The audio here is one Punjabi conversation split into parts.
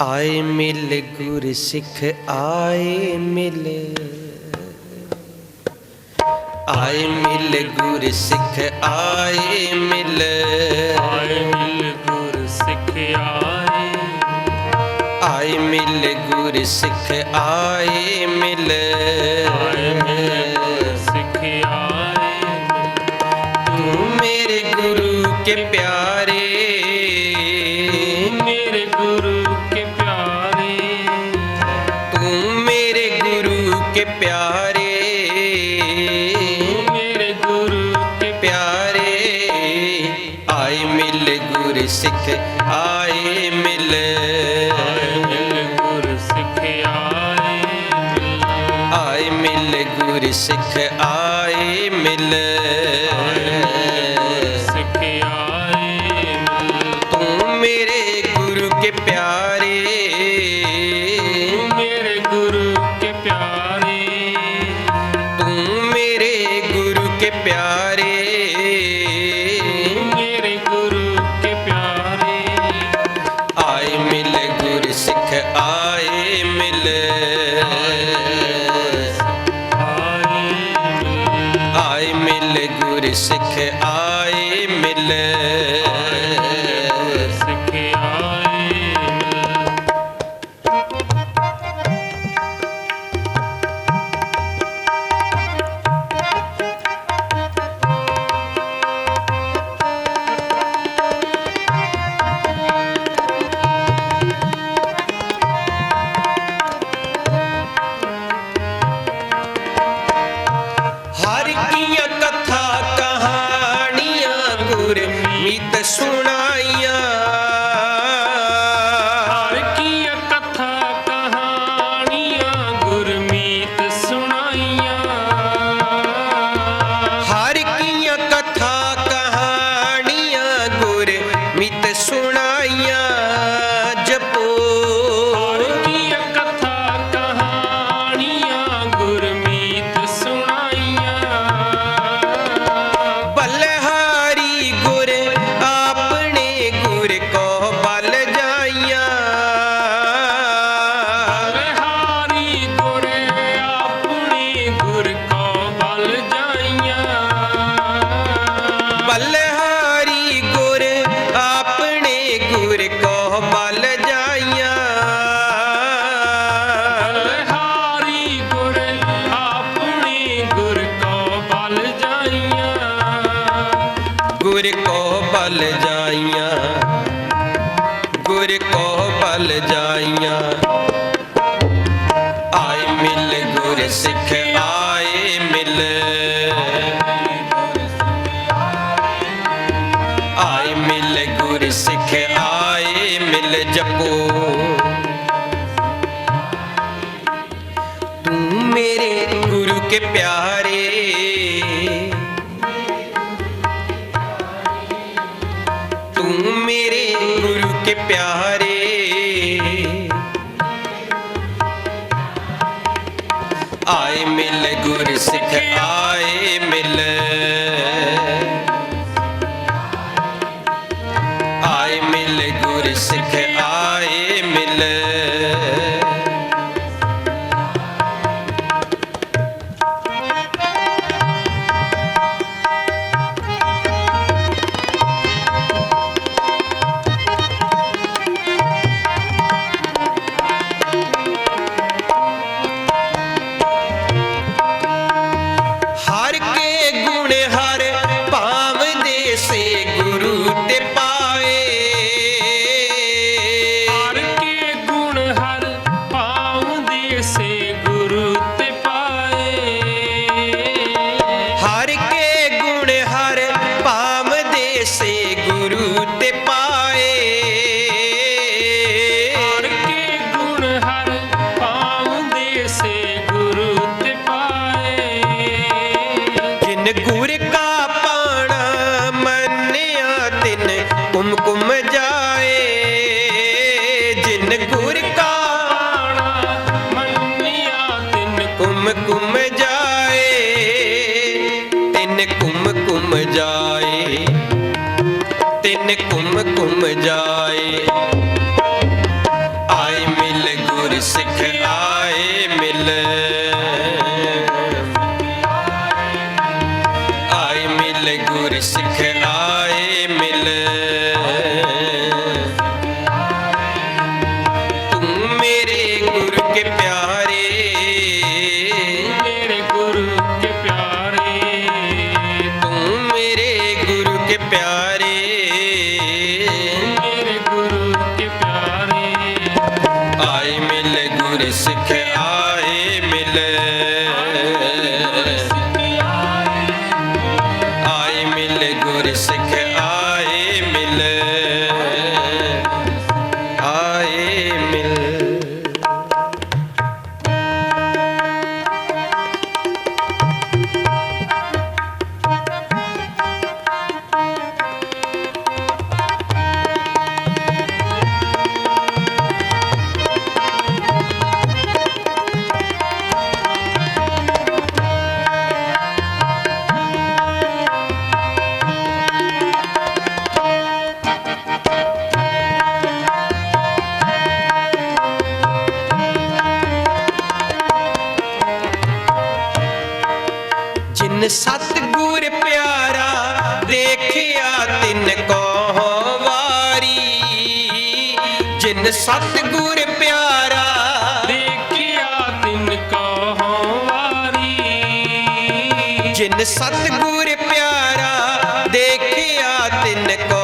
ਆਏ ਮਿਲ ਗੁਰ ਸਿੱਖ ਆਏ ਮਿਲ। ਆਏ ਮਿਲ ਗੁਰ ਸਿੱਖ ਆਏ ਮਿਲ। ਆਏ ਮਿਲ ਗੁਰ ਸਿੱਖ ਆਏ। ਆਏ ਮਿਲ ਗੁਰ ਸਿੱਖ ਆਏ ਮਿਲ। ਆਏ ਮਿਲ ਗੁਰ ਸਿੱਖ ਆਏ ਤੂੰ ਮੇਰੇ ਗੁਰੂ ਕੇ ਪਿਆਰੇ। ਮਿਲ ਗੁਰ ਸਿੱਖ ਆਏ ਮਿਲ। ਸਿੱਖ ਆਏ ਤੂੰ ਮੇਰੇ ਗੁਰੂ ਕੇ ਪਿਆਰੇ। ਮੇਰੇ ਗੁਰੂ ਕੇ ਪਿਆਰੇ ਤੂੰ ਮੇਰੇ ਗੁਰੂ ਕੇ ਪਿਆਰੇ। ਮੇਰੇ ਗੁਰੂ ਕੇ ਪਿਆਰੇ ਆਏ ਮਿਲ ਗੁਰ ਸਿੱਖ ਆਏ ਗੁਰ ਕੋ ਬਲ ਜਾਈਆਂ, ਗੁਰ ਕੋ ਬਲ ਜਾਈਆਂ। ਆਏ ਮਿਲ ਗੁਰ ਸਿੱਖ, ਆਏ ਮਿਲ। ਆਏ ਮਿਲ ਗੁਰ ਸਿੱਖ, ਆਏ ਮਿਲ ਜਪੋ। ਤੂੰ ਮੇਰੇ ਗੁਰੂ ਕੇ ਪਿਆਰੇ ਗੁਰ ਜਿਨ ਗੁਰ ਕਾ ਪਾਣਾ, ਮੰਨਿਆ ਤਿੰਨ ਕੁਮ ਕੁਮ ਜਾਏ। ਜਿਨ ਗੁਰ ਕਾ ਪਾਣਾ, ਮੰਨਿਆ ਤਿੰਨ ਕੁਮ ਕੁਮ ਜਾਏ। ਤਿੰਨ ਕੁਮ ਕੁਮ ਜਾਏ। ਤਿਨ ਕੁਮ ਕੁਮ ਜਾਏ। ਆਏ ਸਤਿਗੁਰ ਪਿਆਰਾ। ਦੇਖਿਆ ਤਿੰਨ ਕੋ ਵਾਰੀ। ਜਿਨ ਪਿਆਰਾ ਦੇਖਿਆ ਤਿਨ ਕੋ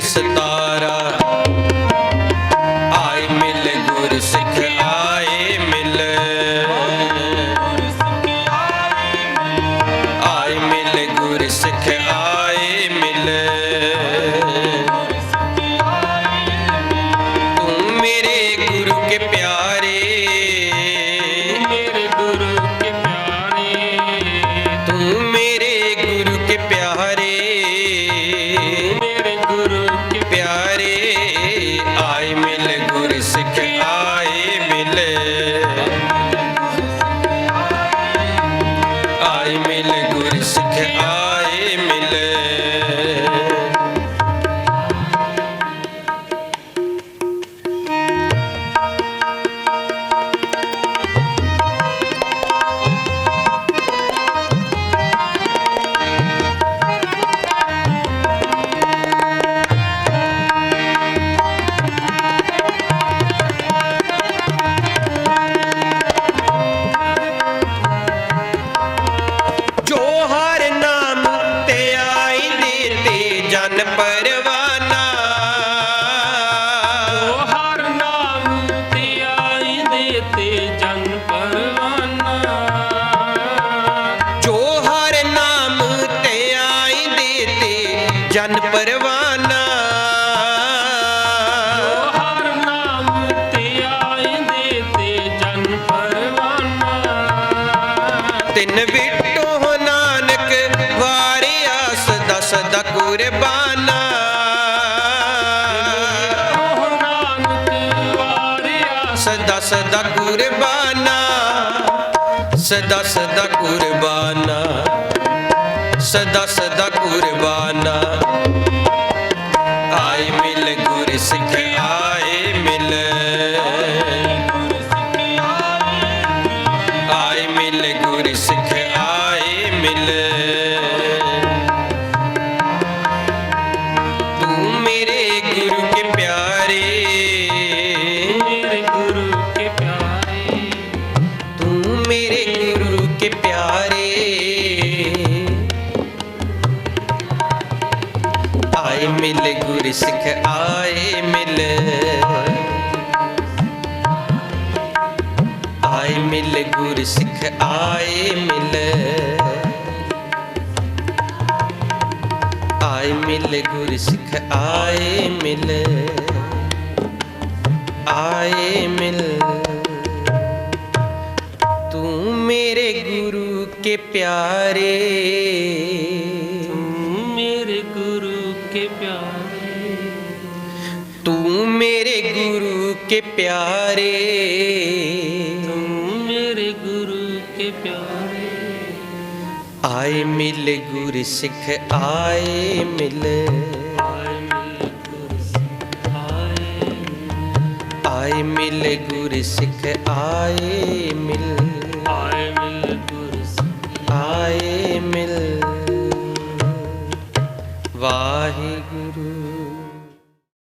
ਇਸ ਤਾ ਜਨ ਪਰਵਾਨਾ। ਤਿੰਨ ਵਿਟੋ ਨਾਨਕ ਵਾਰਿਆ ਸਦਾ ਸਦਾ ਕੁਰਬਾਨਾ। ਸਦਾ ਸਦਾ ਕੁਰਬਾਨਾ। ਸਦਾ ਸਦਾ ਕੁਰਬਾਨਾ। ਸਦਾ ਸਦਾ ਗੁਰਬਾਨਾ ਆਏ ਮਿਲ ਗੁਰ ਸਿੱਖ ਆਏ ਮਿਲ ਗੁਰ ਸਿੱਖ ਆਏ ਮਿਲ। ਆਏ ਮਿਲ, ਗੁਰ ਸਿੱਖ ਆਏ ਮਿਲ। ਆਏ ਮਿਲ, ਗੁਰ ਸਿੱਖ ਆਏ ਮਿਲ। ਆਏ ਮਿਲ। ਤੂੰ ਮੇਰੇ ਗੁਰੂ ਕੇ ਪਿਆਰੇ। ਕੇ ਪਿਆਰੇ। ਤੂੰ ਮੇਰੇ ਗੁਰੂ ਕੇ ਪਿਆਰੇ। ਆਏ ਮਿਲ ਗੁਰ ਸਿੱਖ ਆਏ ਮਿਲ। ਆਏ ਮਿਲ ਗੁਰ ਸਿੱਖ ਆਏ ਆਏ ਮਿਲ ਗੁਰ ਸਿੱਖ ਆਏ ਮਿਲ। ਆਏ ਮਿਲ ਗੁਰ ਸਿੱਖ ਆਏ ਮਿਲ। ਵਾਹਿਗੁਰੂ